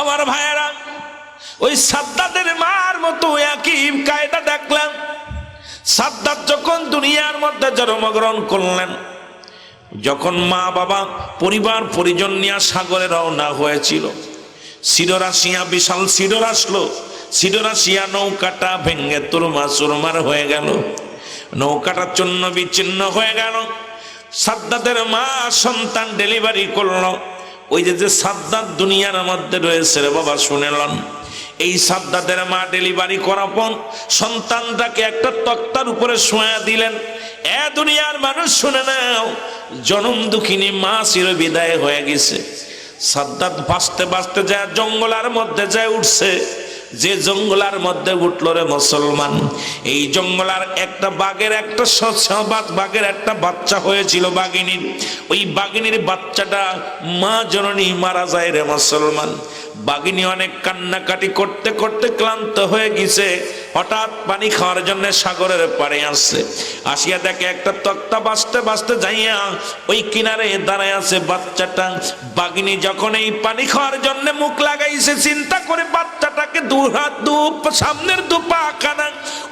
আমার ভাইয়েরা, ওই সাদ্দাদের মার মতো একই কায়দা দেখলাম। সাদ্দাত যখন দুনিয়ার মধ্যে জন্মগ্রহণ করলেন, যখন মা বাবা পরিবার পরিজন নিয়ে সাগরে রওনা হয়েছিল শিররাশিয়া বিশাল শিরর আসলো শিররাশিয়া নৌকাটা ভেঙ্গে তুরমা সুরমার হয়ে গেল, নৌকাটা চূর্ণ বিচ্ছিন্ন হয়ে গেল। সাদ্দাতের মা সন্তান ডেলিভারি করল ওই যে যে সাদ্দাত দুনিয়ার মধ্যে রয়েছে রে বাবা শুনেলন এই সাদ্দাতের মা ডেলিভারি করাপন পর সন্তানটাকে একটা তক্তার উপরে শোয়া দিলেন। এ দুনিয়ার মানুষ, শুনে নাও, জনম দুঃখিনী মা চির বিদায় হয়ে গেছে। সাদ্দাত বাঁচতে বাঁচতে যায়, জঙ্গলার মধ্যে যায়, উঠছে। যে জঙ্গলার মধ্যে উঠল রে মুসলমান, এই জঙ্গলার একটা বাঘের একটা বাঘের একটা বাচ্চা হয়েছিল বাঘিনীর। ওই বাঘিনীর বাচ্চাটা মা জননী মারা যায় রে মুসলমান। বাঘিনী অনেক কান্নাকাটি করতে করতে ক্লান্ত হয়ে গেছে। হঠাৎ পানি খাওয়ার জন্য সাগরের পাড়ে আসছে। আসিয়া দেখে একটা তক্তা বাঁচতে বাঁচতে যাইয়া ওই কিনারে দাঁড়ায় আছে বাচ্চাটা। বাগিনী যখন এই পানি খাওয়ার জন্য মুখ লাগাইছে, চিন্তা করে বাচ্চাটাকে দু হাত, দু সামনের দু পা কানা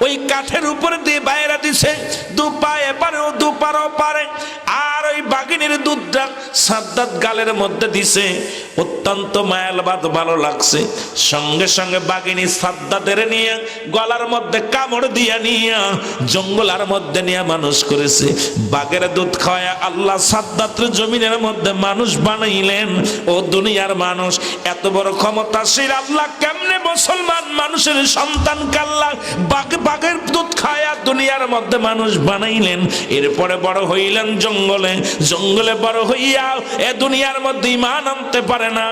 ওই কাঠের উপরে দিয়ে বাইরে দিছে। দু পা এপারেও, দু পারে আর ওই বাঘিনীর দুধটা সাদ্দাত গালের মধ্যে দিছে। অত্যন্ত মায়াল বাদ ভালো লাগছে। সঙ্গে সঙ্গে বাঘিনী সাদ্দাতের নিয়ে গলার মধ্যে কামড় দিয়া নিয়ে জঙ্গলার মধ্যে নিয়ে মানুষ করেছে। বাঘের দুধ খাওয়া আল্লাহ সাদ্দাতের জমিনের মধ্যে মানুষ বানাইলেন। ও দুনিয়ার মানুষ, এত বড় ক্ষমতাশীল আল্লাহ কেমনে মুসলমান মানুষের সন্তান কাল্লা? বাঘ বাঘের দুধ খায়া দুনিয়ার মধ্যে মানুষ বানাইলেন। এরপরে বড় হইলেন জঙ্গলে। জঙ্গলে বড় হইয়া এ দুনিয়ার মধ্যে ইমান আনতে পারে না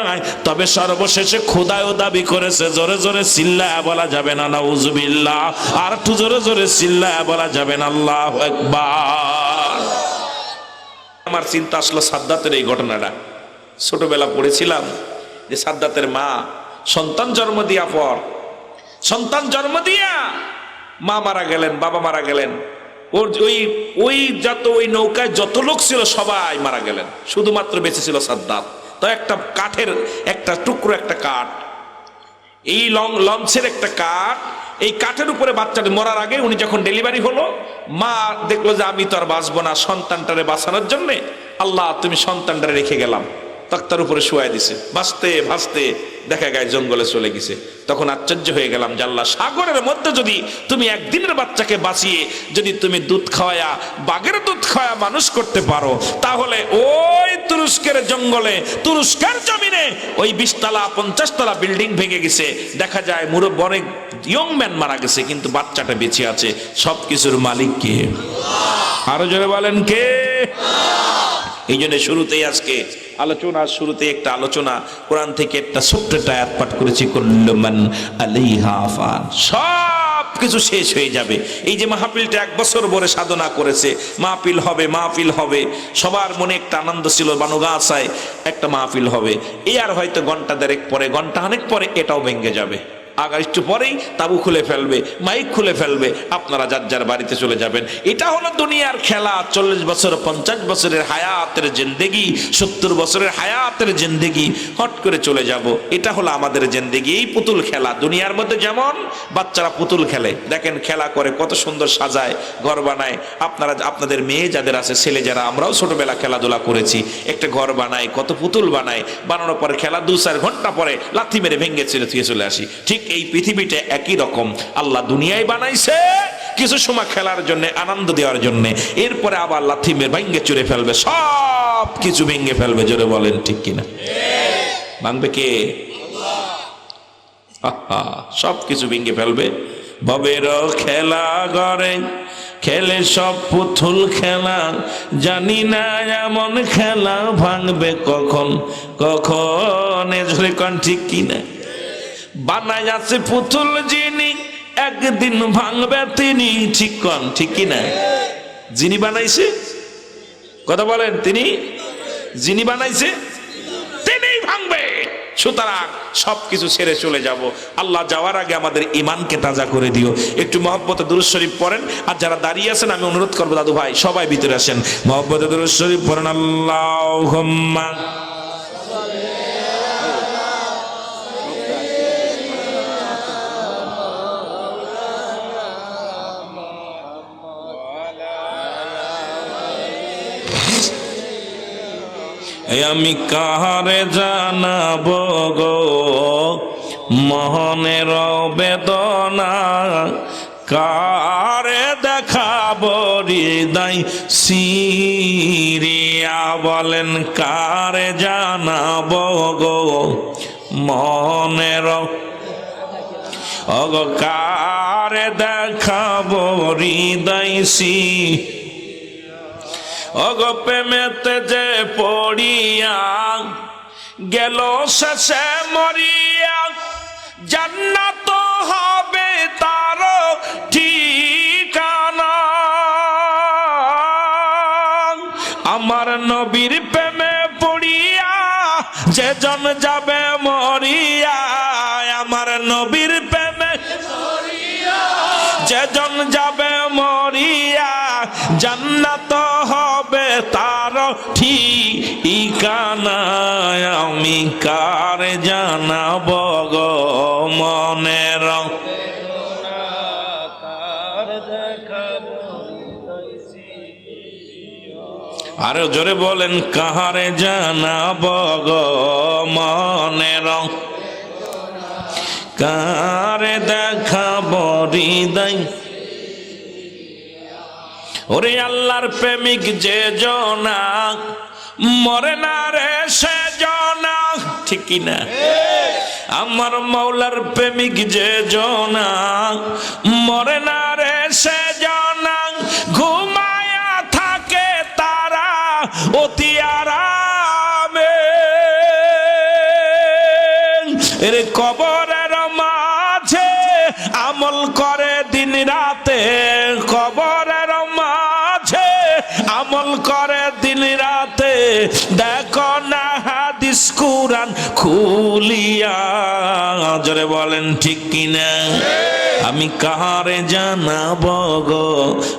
তবে সর্বশেষে খোদায়ও দাবি করেছে, জোরে জোরে চিল্লা বলা যাবে না, নাউজুবিল্লাহ। আর একটু জোরে জোরে চিল্লা বলা যাবে না, আল্লাহ একবার আমার চিন্তা আসলো সাদ্দাতের এই ঘটনাটা। ছোটবেলা পড়েছিলাম যে সাদ্দাতের মা সন্তান জন্ম দিয়া পর, সন্তান জন্ম দিয়া মা মারা গেলেন, বাবা মারা গেলেন। ওর ওই ওই যত, ওই নৌকায় যত লোক ছিল, সবাই মারা গেলেন। শুধুমাত্র বেঁচে ছিল সাদ্দাত। তো একটা কাঠের একটা টুকরো, একটা কাঠ। এই লং, লঞ্চের একটা কাঠ। এই কাঠের উপরে বাচ্চাটা মরার আগে উনি যখন ডেলিভারি হলো, মা দেখল যে আমি তো আর বাঁচবো না সন্তানটারে বাঁচানোর জন্যে। আল্লাহ, তুমি সন্তানটারে রেখে গেলাম। তক্তার উপরে শুয়াই দিছে। ভাসতে ভাসতে দেখা গায়ে জঙ্গলে চলে গেছে। তখন আশ্চর্য হয়ে গেলাম জাল্লা সাগরের মধ্যে যদি তুমি একদিনের বাচ্চাকে বাঁচিয়ে যদি তুমি দুধ খাওয়ায়া, বাঘের দুধ খাওয়া মানুষ করতে পারো, তাহলে ওই তুরস্কের জঙ্গলে, তুরস্কের জমিনে ওই বিশতলা, পঞ্চাশতলা বিল্ডিং ভেঙে গেছে। দেখা যায় মুরব অনেক ইয়ং ম্যান মারা গেছে, কিন্তু বাচ্চাটা বেঁচে আছে। সব কিছুর মালিক কে? আরও জোরে বলেন কে? এই জন্য শুরুতেই আজকে আলোচনার শুরুতে একটা আলোচনা, কোরআন থেকে একটা ছোট্ট একটা পাঠ করেছি কুল্লুমান আলাইহা ফান কিছু শেষ হয়ে যাবে। এই যে মাহফিলটা এক বছর ভরে সাধনা করেছে, মাহফিল হবে মাহফিল হবে, সবার মনে একটা আনন্দ ছিল, বানুগাছায় একটা মাহফিল হবে। এই আর হয়তো ঘণ্টা দেড়েক পরে, ঘণ্টা অনেক পরে এটাও ভেঙে যাবে। আগার একটু পরেই তাবু খুলে ফেলবে, মাইক খুলে ফেলবে, আপনারা যার যার বাড়িতে চলে যাবেন। এটা হলো দুনিয়ার খেলা, চল্লিশ বছর, পঞ্চাশ বছরের হায়াতের জিন্দেগি, সত্তর বছরের হায়াতের জিন্দেগি, হট করে চলে যাব। এটা হলো আমাদের জিন্দেগি। এই পুতুল খেলা, দুনিয়ার মধ্যে যেমন বাচ্চারা পুতুল খেলে। দেখেন খেলা করে কত সুন্দর সাজায়, ঘর বানায়। আপনারা, আপনাদের মেয়ে যাদের আছে, ছেলে যারা, আমরাও ছোটবেলা খেলাধুলা করেছি। একটা ঘর বানায়, কত পুতুল বানায়। বানানোর পরে খেলা দু চার ঘণ্টা পরে লাথি মেরে ভেঙে থুয়ে চলে আসি। ঠিক এই পৃথিবীটা একই রকম। আল্লাহ দুনিয়ায় বানাইছে কিছু সময় খেলার জন্য, আনন্দ দেওয়ার জন্য। এরপরে আবার লাথি মেরে ভেঙে চুরে ফেলবে, সব কিছু ভেঙে ফেলবে, জোরে বলেন ঠিক কিনা? ভাঙবে কে? সব কিছু ভেঙে ফেলবে। ভবের খেলা গড়ে খেলে সব পুতুল খেলা, জানি না এমন খেলা ভাঙবে কখন কখন? এ ধরে কন ঠিক কিনা? বানায় আছে পুতুল যিনি, একদিন ভাঙবে তিনি। ঠিক কন, ঠিক কিনা? যিনি বানাইছে? কথা বলেন, তিনি? যিনি বানাইছে? তিনিই ভাঙবে। সুতরাং সবকিছু ছেড়ে চলে যাব। আল্লাহ যাওয়ার আগে আমাদের ইমানকে তাজা করে দিও। একটু মহব্বতে দুরুজ শরীফ পড়েন। আর যারা দাঁড়িয়ে আছেন, আমি অনুরোধ করব দাদু ভাই সবাই ভিতরে আসেন। মহব্বতে দুরুজ শরীফ পড়েন। আল্লাহ আমি কাহারে জানাব গো? মহনের বেদনা কারে দেখাব হৃদয়? সিরিয়া বলেন কারে জানাব গো? মনের অগকারে দেখাব হৃদয়? সি অগ প্রেমেতে যে পড়িয়া গেল শেষে মরিয়া, জান্নাত হবে তার ঠিকানা। আমার নবীর প্রেমে পড়িয়া যে জন যাবে মরিয়া, আমার নবীর প্রেমে যেজন যাবে ঠিকানা আমি কার জানাব গো মনের আরও জোরে বলেন কাহারে জানাব গো মনের কারে দেখাব হৃদয়? ওরে আল্লাহর প্রেমিক যে জনা মরে না রে সে জনা। ঠিক কি না? আমার মৌলার প্রেমিক যে জনা। মরে না রে সে জনা। ঘুমায়া থাকে তারা অতি আরামে। এর কবরের খুলিয়া, জোরে বলেন, ঠিক কিনা? আমি কাহারে জানাব গো?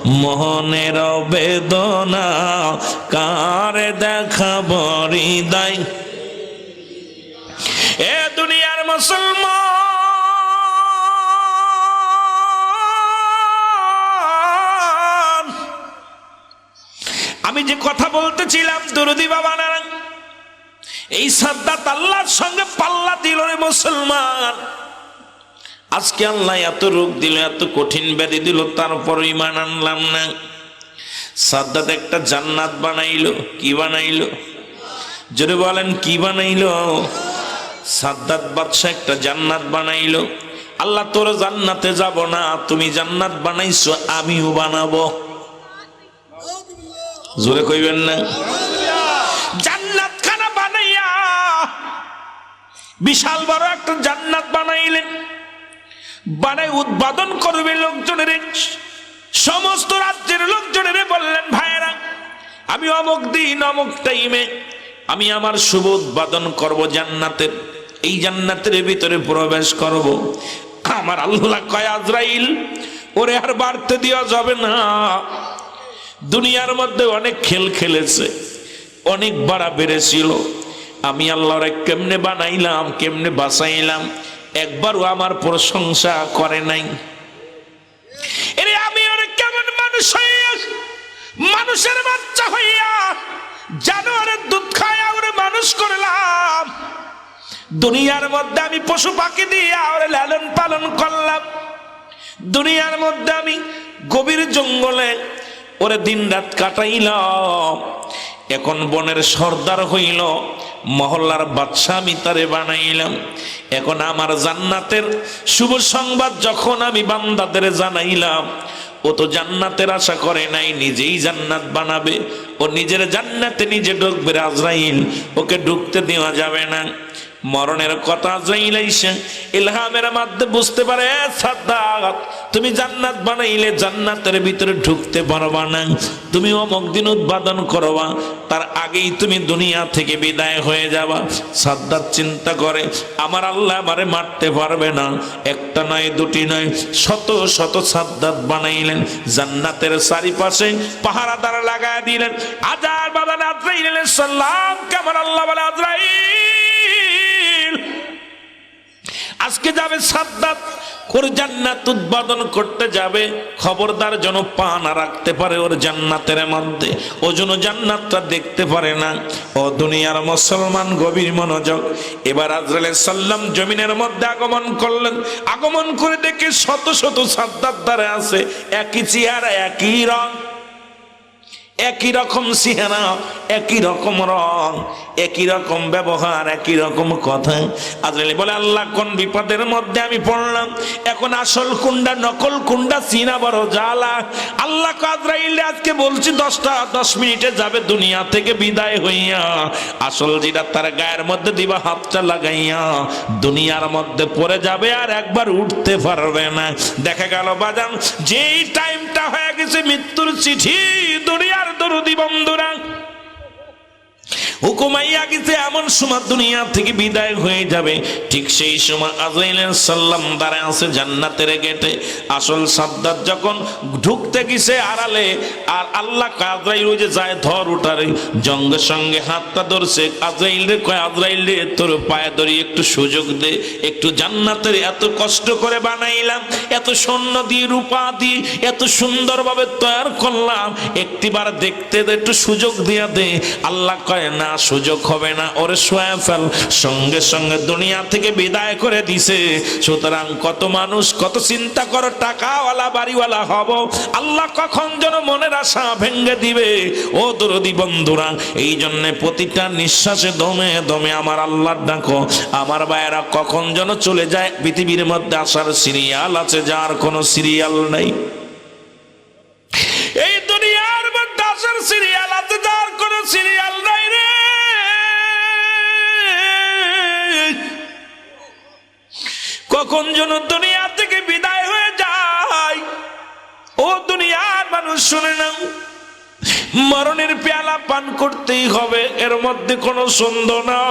মোহনের বেদনা কারে দেখাব হৃদয়? এ দুনিয়ার মুসলমান! আমি যে কথা বলতেছিলাম দুরুদি বাবা নারায়ণ এই সাদ্দাত আল্লাহর সঙ্গে পাল্লা দিল রে মুসলমান। আজকে আল্লাহ এত রোগ দিল, এত কঠিন ব্যাধি দিল, তারপর ইমান আনলাম না। সাদ্দাত একটা জান্নাত বানাইলো, কি বানাইলো? যদি বলেন, কি বানাইলো? সাদ্দাত বাদশাহ একটা জান্নাত বানাইলো। আল্লাহ, তোর জান্নাতে যাব না, তুমি জান্নাত বানাইছো, আমিও বানাবো। জোরে কইবেন না? বিশাল বড় একটা জান্নাত বানাইলেন। বানাই উৎপাদন করবে লোকজনের সমস্ত রাজ্যের লোকজনের বললেন, ভাইয়েরা, আমি অমুক দিন, অমুক টাইমে আমি আমার শুভ উৎপাদন করব জান্নাতের। এই জান্নাতের ভিতরে প্রবেশ করব। আমার আল্লাহ কয়, আজরাইল, ওরে আর বাড়তে দেওয়া যাবে না। দুনিয়ার মধ্যে অনেক খেল খেলেছে, অনেক বাড়া বেড়েছিল। আমি আল্লাহরে কেমনে বানাইলাম, কেমনে বাঁচাইলাম, একবারও আমার প্রশংসা করে নাই। এরে আমি ওরে কেমন মানুষ মানুষের বাচ্চা হইয়া জানোয়ারের দুধ খায়া ওরে মানুষ করলাম। দুনিয়ার মধ্যে আমি পশু পাখি দিয়ে ওরে লালন পালন করলাম। দুনিয়ার মধ্যে আমি গভীর জঙ্গলে ওরে দিন রাত কাটাইলাম। এখন বনের সর্দার হইল, মহল্লার বাদশাহ আমি তারে বানাইলাম। এখন আমার জান্নাতের শুভ সংবাদ যখন আমি বান্দাদের জানাইলাম, ও তো জান্নাতের আশা করে নাই, নিজেই জান্নাত বানাবে। ও নিজের জান্নাতে নিজে ঢুকবে আজরাইল, ওকে ঢুকতে দেওয়া যাবে না। মরণের কথা আজরাইল আইসে ইলহামের মাধ্যমে বুঝতে পারে, "এ সাদ্দাত তুমি জান্নাত বানাইলে জান্নাতের ভিতরে ঢুকতে পারবা না। তুমি অমুক দিন উদ্বোধন করবা, তার আগেই তুমি দুনিয়া থেকে বিদায় হয়ে যাবা। সাদ্দাত চিন্তা করে, আমার আল্লাহ আমারে মারতে পারবে না। একটা নয়, দুটি নয়, শত শত সাদ্দাত বানাইলেন, জান্নাতের চারিপাশে পাহারা পাহারাদার লাগায় দিলেন। আজার বাবা আজরাইল সাল্লাম কেমন আল্লাহ বলে, আজরাইল আজকে যাবে সাদ্দাত। ওর জান্নাত উদ্বোধন করতে যাবে। খবরদার যেন পা না রাখতে পারে ওর জান্নাতের মধ্যে। ও যেন জান্নাতটা দেখতে পারে না। ও দুনিয়ার মুসলমান গভীর মনোযোগ। এবার আজরাইল সাল্লাম জমিনের মধ্যে আগমন করলেন। আগমন করে দেখে শত শত সাদ্দাত দ্বারা আছে। একই চেয়ার, একই রং। একই রকম চেহারা, একই রকম রং, একই রকম ব্যবহার, একই রকম কথা। আজরাইল বলে, আল্লাহ, কোন বিপদের মধ্যে আমি পড়লাম? এখন আসল কুন্ডা নকল কুন্ডা চিনা বড় জ্বালা। আল্লাহ আজকে বলছি, দশটা, দশ মিনিটে যাবে দুনিয়া থেকে বিদায় হইয়া। আসল যেটা তার গায়ের মধ্যে দিবা, হাতটা লাগাইয়া দুনিয়ার মধ্যে পড়ে যাবে আর একবার উঠতে পারবে না। দেখা গেল, বাজান, যেই টাইমটা হয়ে গেছে, মৃত্যুর চিঠি দুনিয়ার দরদি বন্ধুরা হুকুমাইয়া গেছে, এমন সময় দুনিয়া থেকে বিদায় হয়ে যাবে। ঠিক সেই সময় আজরাইলের সাল্লাম দাঁড়ায় আছে জান্নাতের গেটে। আসল সাদ্দাত যখন ঢুকতে গেছে আড়ালে, আর আল্লাহ আজরাইল ওই যে যায়, ধর উঠারে জঙ্গে সঙ্গে হাতটা ধরছে। আজরাইল রে কয়, আজরাইল রে, তোর পায়ে ধরি একটু সুযোগ দে। একটু জান্নাতের এত কষ্ট করে বানাইলাম, এত স্বর্ণ দিয়ে, রূপা দিয়ে, এত সুন্দরভাবে তৈরি করলাম। একটিবার দেখতে একটু সুযোগ দিয়া দে। আল্লাহ কয়, না সুযোগ হবে না। ওরে শোয়া ফেল সঙ্গে সঙ্গে দুনিয়া থেকে বিদায় করে দিছে। সুতরাং কত মানুষ, কত চিন্তা করো, টাকাওয়ালা, বাড়িওয়ালা হব। আল্লাহ কখন যেন মনের আশা ভেঙ্গে দিবে। ও দরদি বন্ধুরা, এই জন্য প্রতিটা নিঃশ্বাসে দমে দমে আমার আল্লাহর ডাকো। আমার ভাইয়েরা, কখন যেন চলে যায় পৃথিবীর মধ্যে আসার সিরিয়াল আছে, যার কোনো সিরিয়াল নেই। এই দুনিয়ার মধ্যে আসার সিরিয়াল আছে, যার কোনো সিরিয়াল নাই রে। কখন যেন দুনিয়া থেকে বিদায় হয়ে যায়। ও দুনিয়ার মানুষ, শুনে নাও। মরণের পেয়ালা পান করতেই হবে, এর মধ্যে কোনো সন্দেহ নয়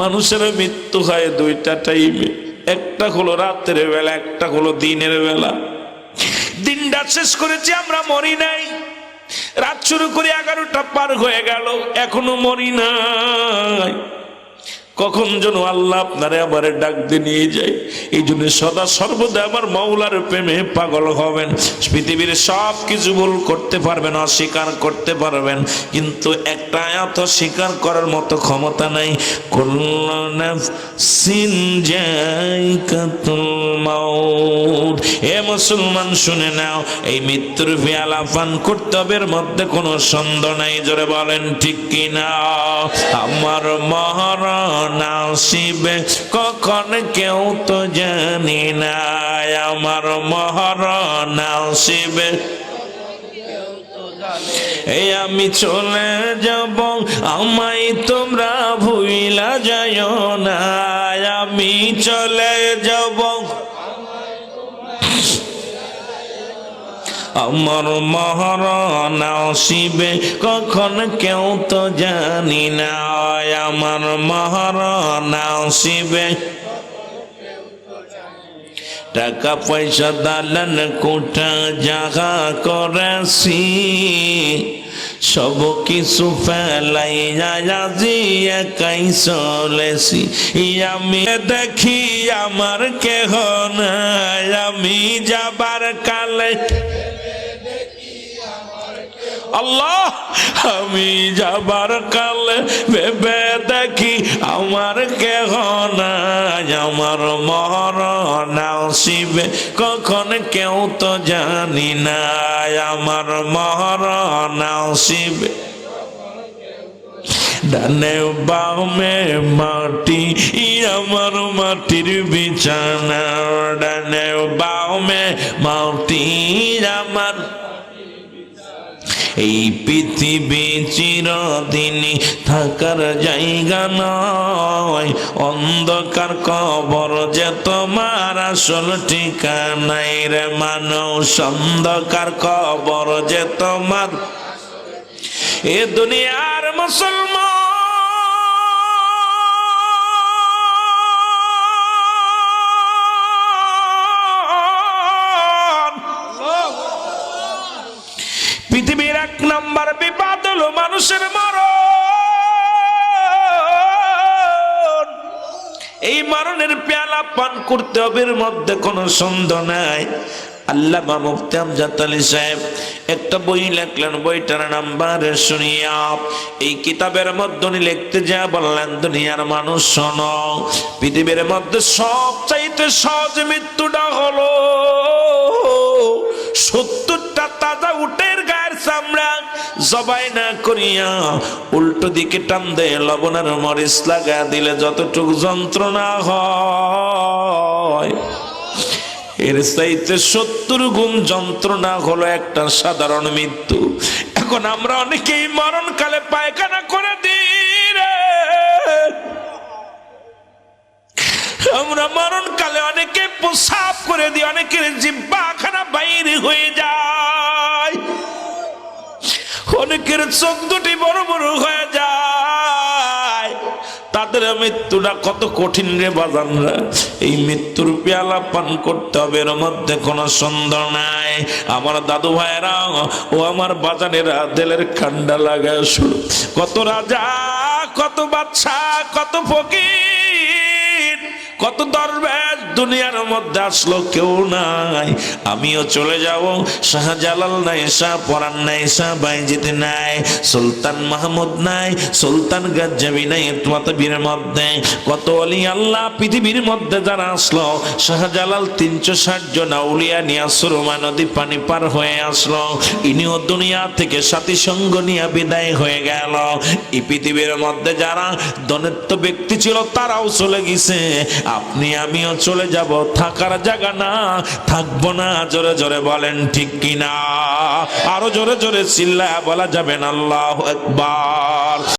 মানুষের মৃত্যু হয় দুইটা টাইমে একটা হলো রাতের বেলা, একটা হলো দিনের বেলা। দিনটা শেষ করেছি, আমরা মরি নাই। রাত শুরু করে এগারোটা পার হয়ে গেল এখনও মরি নাই। কখন যেন আল্লাহ আপনারে আবার ডাক দিয়ে নিয়ে যায়। এই জন্য সদা সর্বদা আমার মাওলার প্রেমে পাগল হবেন। পৃথিবীর সব কিছু ভুল করতে পারবেন, অস্বীকার করতে পারবেন। কিন্তু একটা আয়াত স্বীকার করার মতো ক্ষমতা নাই। এ মুসলমান, শুনে নাও, এই মৃত্যুর পেয়ালা পান করতে হবে এর মধ্যে কোনো সন্দেহ নাই। জোরে বলেন, ঠিক কিনা? আমার মহারণ আসিবে কখন কেউ তো জানি না। আমার মহর আসিবে এই আমি চলে যাব, আমায় তোমরা ভুইলা যায় না। আমি চলে যাব আমার মহারণ আসিবে, কখন কেউ তো জানি না। আমার মহারণ আসিবে। টাকা পয়সা দালান কোটা জাগা করেছি, সব কিছু ফেলাই আজি একাই চলেছি। আমি দেখি আমার কেহ নাই, আমি যাবার কালে আল্লাহ, আমি যাবার কালে ভেবে দেখি আমার কেহ নাই, আমার মরণ আসিবে কখন কেউ তো জানি না আমার মরণ আসিবে ডানে বামে মাটি, আমার মাটির বিছানা, ডানে বামে মাটি, আমার এই পৃথিবী চিরদিন থাকার জায়গা নয়। অন্ধকার কবর যে তোমার আসল ঠিকানাই রে মানুষ, অন্ধকার কবর যে তোমার। এ দুনিয়ার মুসলমান পৃথিবীর এক নম্বর বিপদ হলো মানুষের মরণ। এই মরণের পেয়ালা পান করতে হবে, এর মধ্যে কোনো সন্দেহ নাই। আল্লামা মুফতি আমজাদ আলী সাহেব একটা বই লেখলেন, বইটার নাম্বার শুনিয়া এই কিতাবের মধ্যে উনি লিখতে যা বললেন, দুনিয়ার মানুষ শোনো, পৃথিবীর মধ্যে সব চাইতে সহজ মৃত্যুটা হলো সত্তরটা তাজা উটের চামড়া জবাই না করিয়া উল্টো দিকে টান লবণের মরিচ লাগা দিলে যতটুকু যন্ত্রণা হয়। এর চাইতে সত্তর গুণ যন্ত্রণা হলো একটা সাধারণ মৃত্যু। এখন আমরা অনেকেই মরণকালে পায়খানা করে দিই রে। আমরা মরণকালে অনেকে প্রসাব করে দিই, অনেকের জিব্বাখানা বাইরে হয়ে যায়। অনেকের চোখ দুটি বড় বড় হয়ে যায়। তাদের মৃত্যুটা কত কঠিন রে বাজানরা এই মৃত্যুর পেয়ালা পান করতে হবে, এর মধ্যে কোনো সন্দেহ নাই। আমার দাদু ভাইরা ও আমার বাজানেরা, দিলের ঠান্ডা লাগায় শুরু। কত রাজা, কত বাচ্চা কত ফকির, কত দরবেশ দুনিয়ার মধ্যে আসলো কেউ নাই। আমিও চলে যাব। শাহজালাল নাই, শাহ পরান নাই, শাহ বাইজিদ নাই, সুলতান মাহমুদ নাই, সুলতান গাজ্জাবি নাই তোমাতবীর মধ্যে। কত অলি আল্লাহ পৃথিবীর মধ্যে যারা আসলো, শাহজালাল তিনশো ষাট জন আউলিয়া নিয়ে সুরমা নদী পানি পার হয়ে আসলো। ইনিও দুনিয়া থেকে সাথী সঙ্গ নিয়ে বিদায় হয়ে গেল। এই পৃথিবীর মধ্যে যারা দনেত্ব ব্যক্তি ছিল, তারাও চলে গেছে। আপনি, আমিও চলে যাব, থাকার জায়গা না। থাকব না, জোরে জোরে বলেন ঠিক কিনা। আরও জোরে জোরে চিল্লা বলা যাবেন আল্লাহ একবার